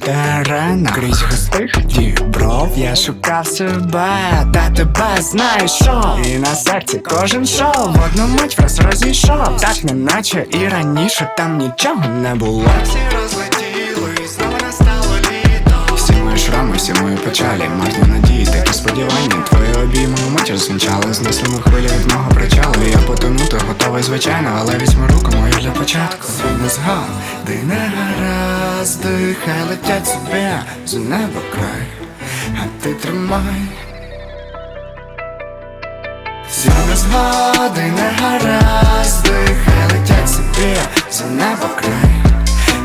теренах Крізь густих дібров я шукав себе, та тебе знайшов І на серці кожен шов в одну мить враз розійшов. Так неначе і раніше там нічого не було. Всі розлетіли, знову настало літо. Всі мої шрами, всі мої печалі, марні надії, такі сподівання Обійми миттю звінчали, знесли хвилі від мого причалу. Я потонути готовий, звичайно, але візьми руку мою для початку. Не згад, де не гаразди, хай летять собі за небо край, а ти тримай. Всі незгоди, не гаразди, хай летять собі за небо край,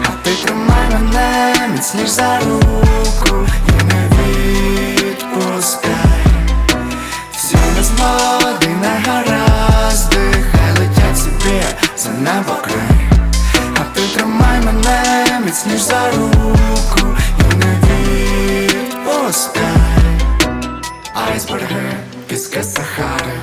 а ти тримай мене міцніш за руку і не відпускай. Незгоди, не гаразди, хай летять собі за небо край, а ти тримай мене міцніш за руку і не відпускай. Айсберги, піски Сахари,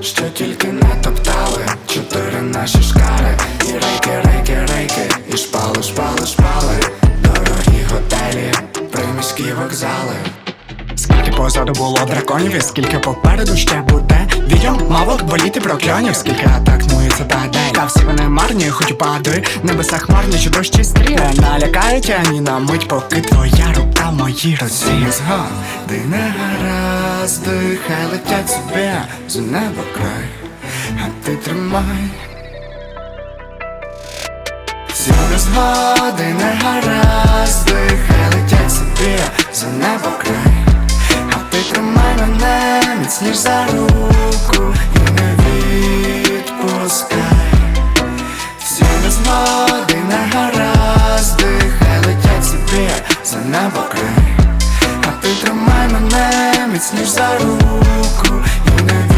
що тільки не топтали, чотири наші шкари, і рейки, рейки, рейки, і шпали, шпали, шпали, дорогі готелі, приміські вокзали. Позаду було драконів, і скільки попереду ще буде Відьом, мавок, боліти прокльонів, скільки атак ну і цитадель Та всі вони марні, хоч упади, небеса хмарні, чи дощі стріли налякають ані на мить, поки твоя рука моїй руці Згоди не гаразди, хай летять собі за небо край, а ти тримай. Всі незгоди, не гаразди, хай летять собі за небо край, міцніш за руку і не відпускай. Всі незгоди, не гаразди, хай летять собі за небо край, а ти тримай мене міцніш за руку і не.